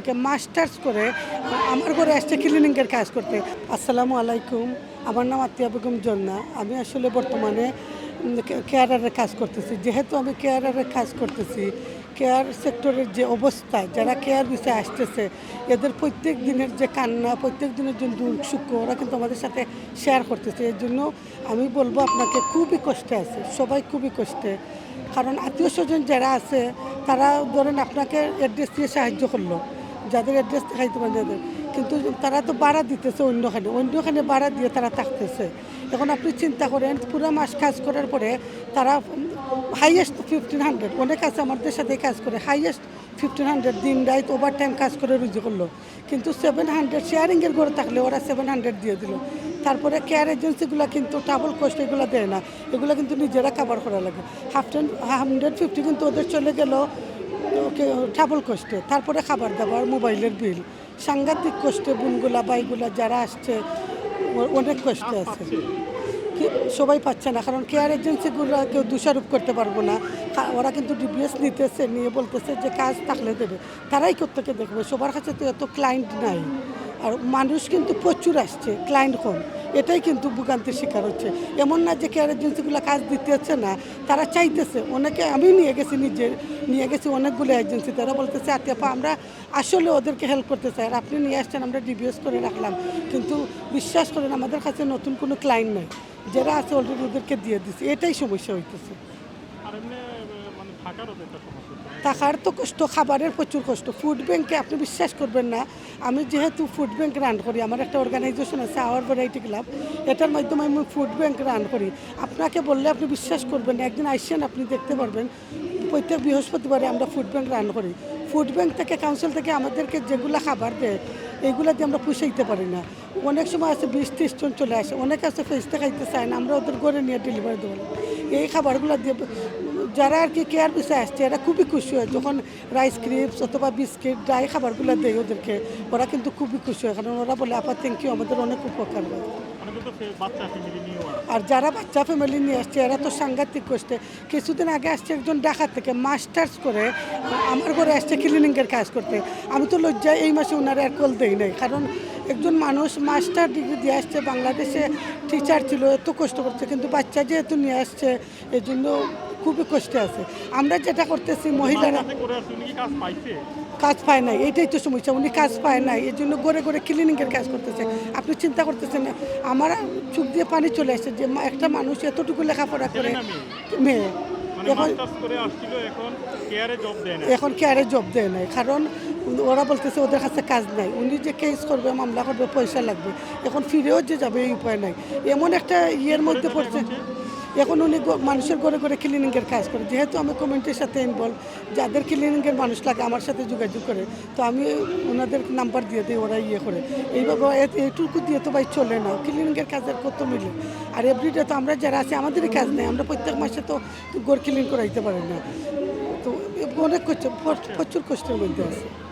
থেকে মাস্টার্স করে আমার ঘরে আসছে ক্লিনিংয়ের কাজ করতে। আসসালামু আলাইকুম, আমার নাম আত্মিয়া বেগম জন্না। আমি আসলে বর্তমানে কেয়ারারের কাজ করতেছি। যেহেতু আমি কেয়ারারের কাজ করতেছি কেয়ার সেক্টরের যে অবস্থা, যারা কেয়ার বিষয়ে আসতেছে, এদের প্রত্যেক দিনের যে কান্না, প্রত্যেক দিনের যে দুঃখ সুখ, ওরা কিন্তু আমাদের সাথে শেয়ার করতেছে। এর জন্য আমি বলব আপনাকে, খুবই কষ্টে আছে, সবাই খুবই কষ্টে। কারণ আত্মীয় স্বজন যারা আছে, তারা ধরেন আপনাকে অ্যাড্রেস দিয়ে সাহায্য করল। যাদের অ্যাড্রেস দেখাইতে পারে যাদের। কিন্তু তারা তো ভাড়া দিতেছে অন্যখানে। অন্যখানে ভাড়া দিয়ে তারা থাকতেছে। এখন আপনি চিন্তা করেন, পুরো মাস কাজ করার পরে তারা হাইয়েস্ট ফিফটিন হান্ড্রেড অনেক আছে আমাদের সাথে কাজ করে। হাইয়েস্ট ফিফটিন হান্ড্রেড দিন রাইত ওভার টাইম কাজ করে রুজি করল। কিন্তু সেভেন হান্ড্রেড শেয়ারিংয়ের ঘরে থাকলে ওরা সেভেন হান্ড্রেড দিয়ে দিল। তারপরে কেয়ার এজেন্সিগুলো কিন্তু ট্রাভেল কষ্ট এগুলো দেয় না। এগুলো কিন্তু নিজেরা কাভার করা লাগে। হাফ টেন হান্ড্রেড ফিফটি কিন্তু ওদের চলে গেল ওকে ট্রাভেল কষ্টে তারপরে খাবার দাবার মোবাইলের বিল সাংঘাতিক কষ্টে বোনগুলা বাইগুলা যারা আসছে অনেক কষ্টে আছে। কি সবাই পাচ্ছে না কারণ কেয়ার এজেন্সিগুলো কেউ দোষারোপ করতে পারব না। ওরা কিন্তু ডিবিএস নিতেছে নিয়ে বলতেছে যে কাজ থাকলে দেবে। তারাই কোথেকে দেখবে? সবার কাছে তো এত ক্লায়েন্ট নাই। আর মানুষ কিন্তু প্রচুর আসছে ক্লায়েন্ট কম। এটাই কিন্তু ভোগান্তির শিকার হচ্ছে। এমন না যে কেয়ার এজেন্সিগুলো কাজ দিতে হচ্ছে না, তারা চাইতেছে। অনেকে আমি নিয়ে গেছি নিজে নিয়ে গেছি অনেকগুলো এজেন্সি। তারা বলতেছে আতিয়াপা আমরা আসলে ওদেরকে হেল্প করতে চাই। আর আপনি নিয়ে আসছেন, আমরা ডিবিএস করে রাখলাম। কিন্তু বিশ্বাস করেন, আমাদের কাছে নতুন কোনো ক্লায়েন্ট নেই। যারা আছে অলরেডি ওদেরকে দিয়ে দিচ্ছে এটাই সমস্যা হইতেছে। থাকারও তো কষ্ট, খাবারের প্রচুর কষ্ট। ফুড ব্যাংকে আপনি বিশ্বাস করবেন না, আমি যেহেতু ফুড ব্যাংক রান করি, আমার একটা অর্গানাইজেশন আছে আওয়ার ভ্যারাইটি ক্লাব এটার মাধ্যমে আমি ফুড ব্যাংক রান করি। আপনাকে বললে আপনি বিশ্বাস করবেন না, একদিন আসছেন আপনি দেখতে পারবেন। প্রত্যেক বৃহস্পতিবারে আমরা ফুড ব্যাংক রান করি। ফুড ব্যাংক থেকে কাউন্সিল থেকে আমাদেরকে যেগুলো খাবার দেয় এইগুলো দিয়ে আমরা পুষাইতে পারি না। অনেক সময় আছে বিশ, ত্রিশ জন চলে আসে, অনেক আছে ফেসতে খাইতে চায় না, আমরা ওদের ঘরে নিয়ে ডেলিভারি দেবো এই খাবারগুলো দিয়ে যারা আর কি কেয়ার বিষয়ে আসছে এরা খুবই খুশি হয়। যখন রাইস ক্রিপস অথবা বিস্কিট ড্রাই খাবারগুলো দেয় ওদেরকে ওরা কিন্তু খুবই খুশি হয়। কারণ ওরা বলে আপা থ্যাংক ইউ আমাদের অনেক উপকার হয়। আর যারা বাচ্চা ফ্যামিলি নিয়ে আসছে এরা তো সাংঘাতিক কষ্টে কিছুদিন আগে আসছে একজন ঢাকা থেকে মাস্টার্স করে আমার ঘরে আসছে ক্লিনিংয়ের কাজ করতে। আমি তো লজ্জায় এই মাসে ওনার আর কল দেই নাই। কারণ একজন মানুষ মাস্টার ডিগ্রি দিয়ে আসছে বাংলাদেশে টিচার ছিল এত কষ্ট করছে কিন্তু বাচ্চা যেহেতু নিয়ে আসছে এই জন্য খুবই কষ্টে আছে। আমরা যেটা করতেছি মহিলারা কাজ পায় নাই এটাই তো সমস্যা উনি কাজ পায় নাই এই জন্য গড়ে গড়ে ক্লিনিকের কাজ করতেছে। আপনি চিন্তা করতেছেন না আমার চুপ দিয়ে পানি চলে আসছে যে একটা মানুষ এতটুকু লেখাপড়া করে মেয়ে? মানে এখন কেয়ারে জব দেয় নাই কারণ ওরা বলতেছে ওদের কাছে কাজ নাই। উনি যে কেস করবে মামলা করবে পয়সা লাগবে এখন ফিরেও যে যাবে এই উপায় নাই। এমন একটা ইয়ের মধ্যে পড়ছে। এখন উনি মানুষের ঘরে ঘরে ক্লিনিংয়ের কাজ করে। যেহেতু আমি কমিউনিটির সাথে ইনভলভ যাদের ক্লিনিংয়ের মানুষ লাগে আমার সাথে যোগাযোগ করে, তো আমি ওনাদের নাম্বার দিয়ে দিই, ওরা ইয়ে করে। এইভাবে এ- এইটুকু দিয়ে তো ভাই চলে না ক্লিনিংয়ের কাজের কত মিলে? আর এভরিডে তো আমরা যারা আছি, আমাদেরই কাজ নেই, আমরা প্রত্যেক মাসে তো ঘর ক্লিন করাইতে পারি না। তো অনেক কষ্ট প্রচুর কষ্টের মধ্যে আছে।